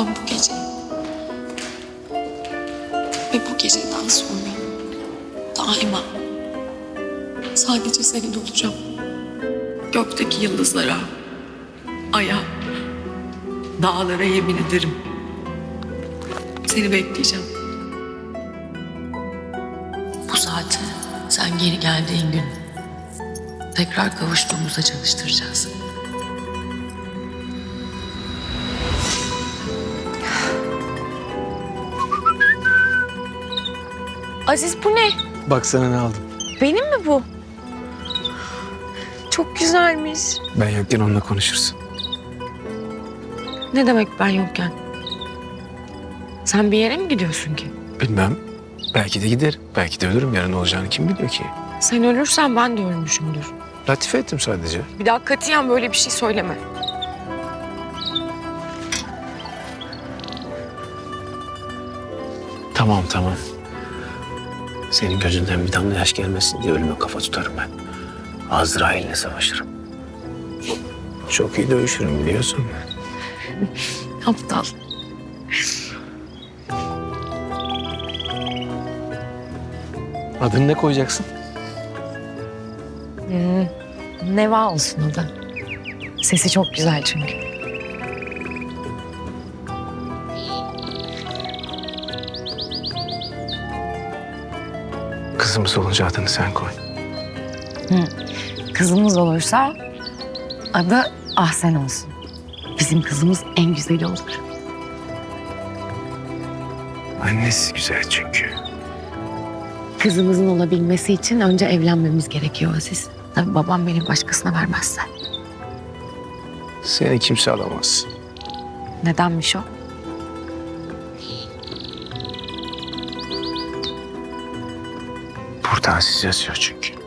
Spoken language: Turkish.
Ben bu gece ve bu geceden sonra daima sadece senin olacağım. Gökteki yıldızlara, aya, dağlara yemin ederim. Seni bekleyeceğim. Bu saati sen geri geldiğin gün tekrar kavuştuğumuzda çalıştıracağız. Aziz bu ne? Bak sana ne aldım. Benim mi bu? Çok güzelmiş. Ben yokken onunla konuşursun. Ne demek ben yokken? Sen bir yere mi gidiyorsun ki? Bilmem. Belki de giderim. Belki de ölürüm. Yarın olacağını kim biliyor ki? Sen ölürsen ben de ölmüşümdür. Latife ettim sadece. Bir daha katiyen böyle bir şey söyleme. Tamam tamam. Senin gözünden bir damla yaş gelmesin diye ölüme kafa tutarım ben. Azrail'le savaşırım. Çok iyi dövüşürüm biliyorsun. Aptal. Adını ne koyacaksın? Neva olsun da. Sesi çok güzel çünkü. Kızımız olunca adını sen koy. Kızımız olursa adı Ahsen olsun. Bizim kızımız en güzeli olur. Annesi güzel çünkü. Kızımızın olabilmesi için önce evlenmemiz gerekiyor Aziz. Tabii babam beni başkasına vermezse. Seni kimse alamaz. Nedenmiş o? Burada Aziz yazıyor çünkü.